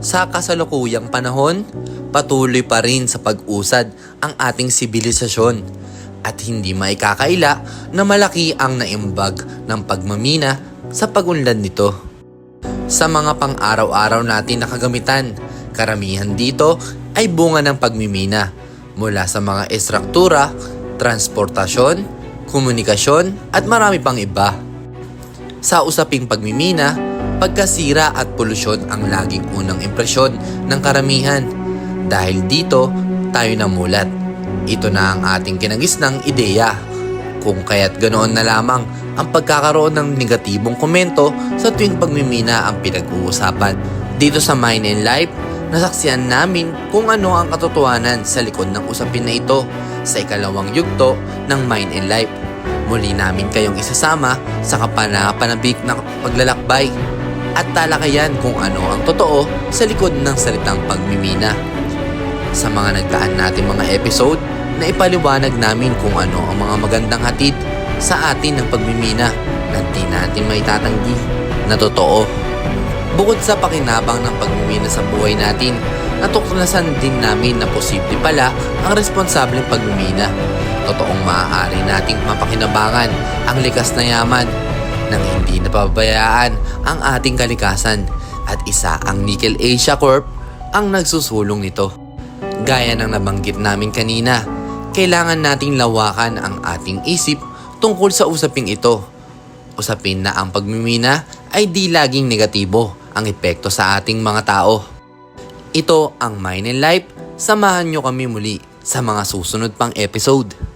Sa kasalukuyang panahon, patuloy pa rin sa pag-usad ang ating sibilisasyon at hindi maikakaila na malaki ang naimbag ng pagmamina sa pagunlad nito. Sa mga pang-araw-araw natin na kagamitan, karamihan dito ay bunga ng pagmimina mula sa mga estruktura, transportasyon, komunikasyon at marami pang iba. Sa usaping pagmimina, pagkasira at polusyon ang laging unang impresyon ng karamihan. Dahil dito, tayo namulat. Ito na ang ating kinagisnang ideya. Kung kaya't ganoon na lamang ang pagkakaroon ng negatibong komento sa tuwing pagmimina ang pinag-uusapan. Dito sa Mind and Life, nasaksiyan namin kung ano ang katotohanan sa likod ng usapin na ito sa ikalawang yugto ng Mind and Life. Muli namin kayong isasama sa kapanapanabik na paglalakbay at talakayan kung ano ang totoo sa likod ng salitang pagmimina. Sa mga nagdaan natin mga episode, na ipaliwanag namin kung ano ang mga magandang hatid sa atin ng pagmimina na di natin may tatanggi na totoo. Bukod sa pakinabang ng pagmimina sa buhay natin, natuklasan din namin na posible pala ang responsableng pagmimina. Totoong maaari nating mapakinabangan ang likas na yaman nang hindi napabayaan ang ating kalikasan at isa ang Nickel Asia Corp ang nagsusulong nito. Gaya ng nabanggit namin kanina, kailangan nating lawakan ang ating isip tungkol sa usaping ito. Usapin na ang pagmimina ay di laging negatibo ang epekto sa ating mga tao. Ito ang Mind and Life. Samahan nyo kami muli sa mga susunod pang episode.